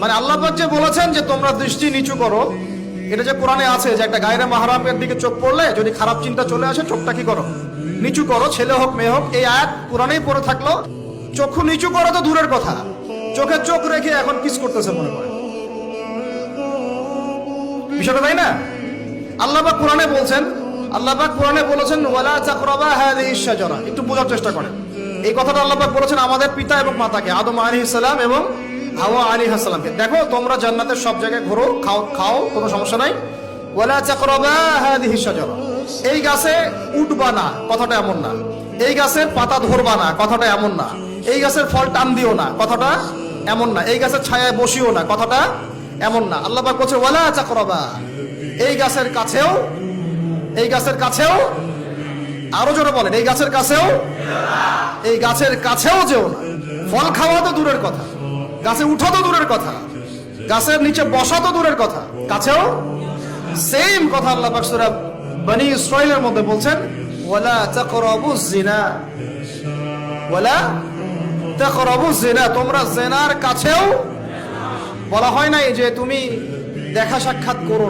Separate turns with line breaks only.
মানে আল্লাহ যে বলেছেন যে তোমরা দৃষ্টি নিচু করো, এটা যে কোরআনে আছে যে একটা গায়রে মাহারামের দিকে চোখ পড়লে যদি খারাপ চিন্তা চলে আসে, চোখটা কি করো? নিচু করো, ছেলে হোক, মেয়ে হোক, এই আয়াত কোরআনেই পড়ে থাকল। চক্ষু নিচু করো তো দূরের কথা। চোখে চোখ রেখে এখন কিস করতেছে মনে করে। বিষয়টা তাই না? আল্লাহ পাক কোরআনে বলছেন, আল্লাহ পাক কোরআনে বলেছেন, ওয়ালা তাকরাবা হাযিহিশ শাজারা। একটু বোঝার চেষ্টা করেন। এই কথাটা আল্লাহবাক বলেছেন আমাদের পিতা এবং মাতাকে, আদম আলাইহিস সালাম এবং হাওয়া আলী সালামকে দেখো, তোমরা জান্নাতের সব জায়গায় ঘোরো, খাও খাও, কোনো সমস্যা নাই। ওয়ালা তাকরাবা হাযিহিশ শাজারা। এই গাছে উঠবা না, কথাটা এমন না। এই গাছের পাতা ধরবা না, কথাটা এমন না। এই গাছের ফল টান দিও না, কথাটা এমন না। এই গাছের ছায়ায় বসিও না, কথাটা এমন না। আল্লাহ পাক বলছে, ওয়ালা চাকরাবা এই গাছের কাছেও, এই গাছের কাছেও, আরও জোরে বলেন, এই গাছের কাছেও, এই গাছের কাছেও যেও না। ফল খাওয়া তো দূরের কথা। গাছে উঠা তো দূরের কথা গাছের নিচে বসা তো দূরের কথা কাছেও সেম কথা আল্লাহ পাকসুরা বানি ইসরাইলের মধ্যে বলছেন, ওয়ালা তাকরাবুজ জিনা ওয়ালা তাকরাবুজ জিনা তোমরা জেনার কাছেও বলা হয় নাই যে তুমি দেখা সাক্ষাৎ করো।